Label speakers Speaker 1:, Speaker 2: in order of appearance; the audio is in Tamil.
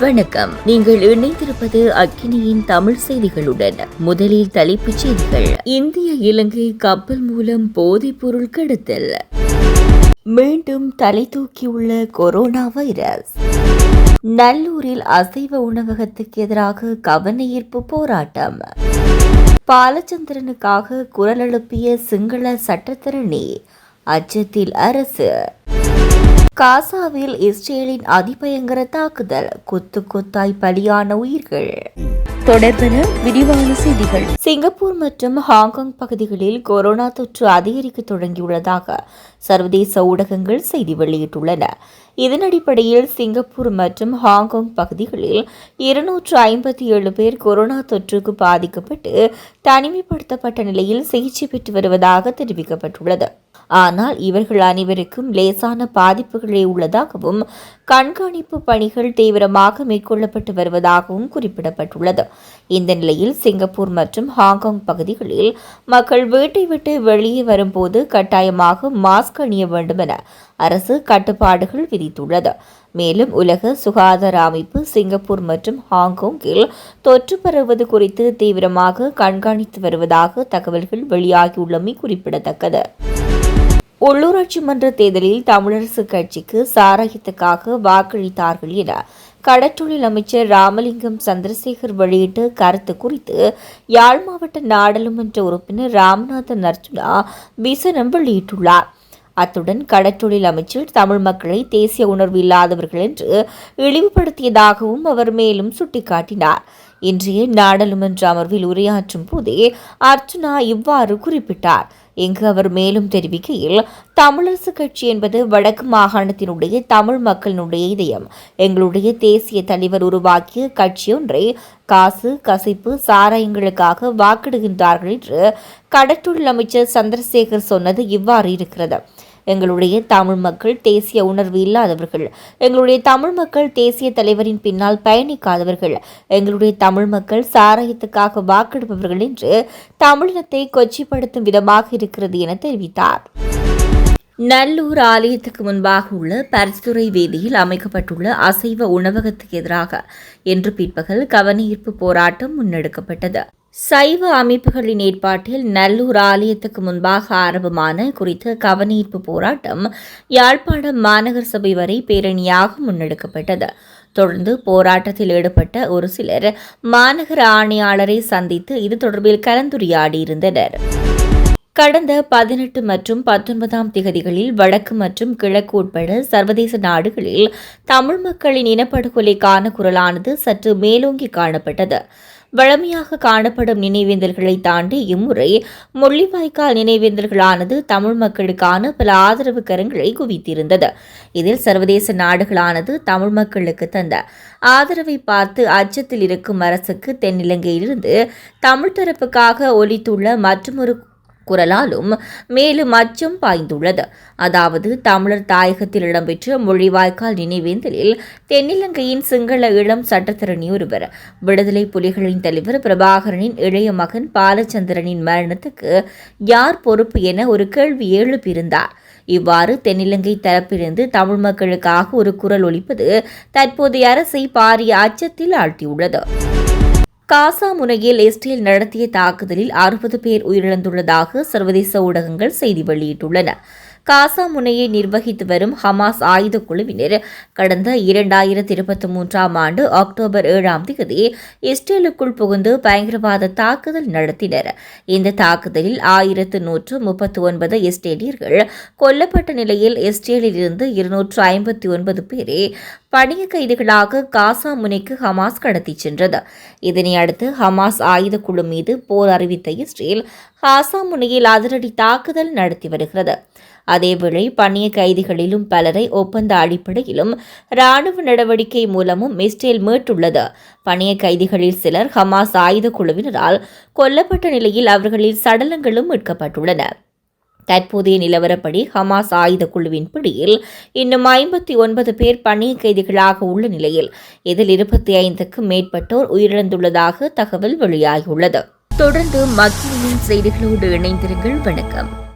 Speaker 1: வணக்கம். நீங்கள் இணைந்திருப்பது அக்கினியின் தமிழ் செய்திகளுடன். முதலில் தலைப்புச் செய்திகள். இந்திய இலங்கை கப்பல் மூலம் போதைப் பொருள் கடத்தல். மீண்டும் தலை தூக்கியுள்ள கொரோனா வைரஸ். நல்லூரில் அசைவ உணவகத்துக்கு எதிராக கவன ஈர்ப்பு போராட்டம். பாலச்சந்திரனுக்காக குரல் எழுப்பிய சிங்கள சட்டத்தரணி அச்சத்தில் அரசு. காசாவில் இஸ்ரேலின் அதிபயங்கர தாக்குதல் கொத்து கொத்தாய் பலியான உயிர்கள். தொடர்பென விரிவான செய்திகள். சிங்கப்பூர் மற்றும் ஹாங்காங் பகுதிகளில் கொரோனா தொற்று அதிகரிக்க தொடங்கியுள்ளதாக சர்வதேச ஊடகங்கள் செய்தி வெளியிட்டுள்ளன. இதன் அடிப்படையில் சிங்கப்பூர் மற்றும் ஹாங்காங் பகுதிகளில் இருநூற்று ஐம்பத்தி ஏழு பேர் கொரோனா தொற்றுக்கு பாதிக்கப்பட்டு தனிமைப்படுத்தப்பட்ட நிலையில் சிகிச்சை பெற்று வருவதாக தெரிவிக்கப்பட்டுள்ளது. ஆனால் இவர்கள் அனைவருக்கும் லேசான பாதிப்புகளே உள்ளதாகவும் கண்காணிப்பு பணிகள் தீவிரமாக மேற்கொள்ளப்பட்டு வருவதாகவும் குறிப்பிடப்பட்டுள்ளது. இந்த நிலையில் சிங்கப்பூர் மற்றும் ஹாங்காங் பகுதிகளில் மக்கள் வீட்டை விட்டு வெளியே வரும்போது கட்டாயமாக மாஸ்க் அணிய வேண்டும் என அரசு கட்டுப்பாடுகள் விதித்துள்ளது மேலும் உலக சுகாதார அமைப்பு சிங்கப்பூர் மற்றும் ஹாங்காங்கில் தொற்று பரவுவது குறித்து தீவிரமாக கண்காணித்து வருவதாக தகவல்கள் வெளியாகியுள்ளமை குறிப்பிடத்தக்கது. உள்ளூராட்சி மன்ற தேர்தலில் தமிழரசு கட்சிக்கு சாராயத்துக்காக வாக்களித்தார்கள் என கடற்றொழில் அமைச்சர் ராமலிங்கம் சந்திரசேகர் வெளியிட்ட கருத்து குறித்து யாழ் மாவட்ட நாடாளுமன்ற உறுப்பினர் ராமநாதன் அர்ஜுனா விசனம் வெளியிட்டுள்ளார். அத்துடன் கடற்றொழில் அமைச்சர் தமிழ் மக்களை தேசிய உணர்வு இல்லாதவர்கள் என்று இழிவுபடுத்தியதாகவும் அவர் மேலும் சுட்டிக்காட்டினார். இன்றைய நாடாளுமன்ற அமர்வில் உரையாற்றும் போதே அர்ச்சுனா இவ்வாறு குறிப்பிட்டார். இங்கு அவர் மேலும் தெரிவிக்கையில் தமிழரசு கட்சி என்பது வடக்கு மாகாணத்தினுடைய தமிழ் மக்களினுடைய இதயம். எங்களுடைய தேசிய தலைவர் உருவாக்கிய கட்சியொன்றை காசு கசிப்பு சாராயங்களுக்காக வாக்கிடுகின்றார்கள் என்று கடற்றொழில் அமைச்சர் சந்திரசேகர் சொன்னது இவ்வாறு இருக்கிறது. எங்களுடைய தமிழ் மக்கள் தேசிய உணர்வு இல்லாதவர்கள். எங்களுடைய தமிழ் மக்கள் தேசிய தலைவரின் பின்னால் பயணிக்காதவர்கள். எங்களுடைய தமிழ் மக்கள் சாராயத்துக்காக வாக்கெடுப்பவர்கள் என்று தமிழினத்தை கொச்சிப்படுத்தும் விதமாக இருக்கிறது என தெரிவித்தார். நல்லூர் ஆலயத்துக்கு முன்பாக உள்ள பரிசுரை வேதியில் அமைக்கப்பட்டுள்ள அசைவ உணவகத்துக்கு எதிராக இன்று பிற்பகல் கவனஈர்ப்பு போராட்டம் முன்னெடுக்கப்பட்டது. சைவ அமைப்புகளின் ஏற்பாட்டில் நல்லூர் ஆலயத்துக்கு முன்பாக ஆரம்பமான குறித்த கவனீர்ப்பு போராட்டம் யாழ்ப்பாணம் மாநகர சபை வரை பேரணியாக முன்னெடுக்கப்பட்டது. தொடர்ந்து போராட்டத்தில் ஈடுபட்ட ஒரு சிலர் மாநகர ஆணையாளரை சந்தித்து இது தொடர்பில் கலந்துரையாடியிருந்தனர். கடந்த பதினெட்டு மற்றும் பத்தொன்பதாம் திகதிகளில் வடக்கு மற்றும் கிழக்கு உட்பட சர்வதேச நாடுகளில் தமிழ் மக்களின் இனப்படுகொலைக்கான குரலானது சற்று மேலோங்கி காணப்பட்டது. வழமையாக காணப்படும் நினைவேந்தல்களை தாண்டி இம்முறை முள்ளிவாய்க்கால் நினைவேந்தல்களானது தமிழ் மக்களுக்கான பல ஆதரவு கரங்களை குவித்திருந்தது. இதில் சர்வதேச நாடுகளானது தமிழ் மக்களுக்கு தந்த ஆதரவை பார்த்து அச்சத்தில் இருக்கும் அரசுக்கு தென்னிலங்கையிலிருந்து தமிழ் தரப்புக்காக ஒலித்துள்ள மற்றொரு குரலாலும் மேலும் அச்சம் பாய்ந்துள்ளது. அதாவது தமிழர் தாயகத்தில் இடம்பெற்ற மொழிவாய்க்கால் நினைவேந்தலில் தென்னிலங்கையின் சிங்கள இளம் சட்டத்திரணி ஒருவர் விடுதலை புலிகளின் தலைவர் பிரபாகரனின் இளைய மகன் பாலச்சந்திரனின் மரணத்துக்கு யார் பொறுப்பு என ஒரு கேள்வி எழுப்பியிருந்தார். இவ்வாறு தென்னிலங்கை தரப்பிலிருந்து தமிழ் மக்களுக்காக ஒரு குரல் ஒலிப்பது தற்போதைய அரசை பாரிய அச்சத்தில் ஆழ்த்தியுள்ளது. காசா முனையில் இஸ்ரேல் நடத்திய தாக்குதலில் அறுபது பேர் உயிரிழந்துள்ளதாக சர்வதேச ஊடகங்கள் செய்தி வெளியிட்டுள்ளன. காசா முனையை நிர்வகித்து வரும் ஹமாஸ் ஆயுத குழுவினர் கடந்த இரண்டாயிரத்தி இருபத்தி மூன்றாம் ஆண்டு அக்டோபர் ஏழாம் தேதி இஸ்ரேலுக்குள் புகுந்து பயங்கரவாத தாக்குதல் நடத்தினர். இந்த தாக்குதலில் ஆயிரத்து நூற்று முப்பத்தி ஒன்பது இஸ்ரேலியர்கள் கொல்லப்பட்ட நிலையில் இஸ்ரேலில் இருந்து இருநூற்று ஐம்பத்தி ஒன்பது பேரே பணிய கைதிகளாக காசா முனைக்கு ஹமாஸ் கடத்திச் சென்றது. இதனை அடுத்து ஹமாஸ் ஆயுத குழு மீது போர் அறிவித்த இஸ்ரேல் காசா முனையில் அதிரடி தாக்குதல் நடத்தி வருகிறது. அதேவேளை பணிய கைதிகளிலும் பலரை ஒப்பந்த அடிப்படையிலும் ராணுவ நடவடிக்கை மூலமும் இஸ்ரேல் மீட்டுள்ளது. பணிய கைதிகளில் சிலர் ஹமாஸ் ஆயுத குழுவினரால் கொல்லப்பட்ட நிலையில் அவர்களில் சடலங்களும் மீட்கப்பட்டுள்ளன. தற்போதைய நிலவரப்படி ஹமாஸ் ஆயுத குழுவின் பிடியில் இன்னும் ஐம்பத்தி ஒன்பது பேர் பணிய கைதிகளாக உள்ள நிலையில் இதில் இருபத்தி ஐந்துக்கும் மேற்பட்டோர் உயிரிழந்துள்ளதாக தகவல் வெளியாகியுள்ளது. தொடர்ந்து மத்தியின் செய்திகளோடு இணைந்திருங்கள். வணக்கம்.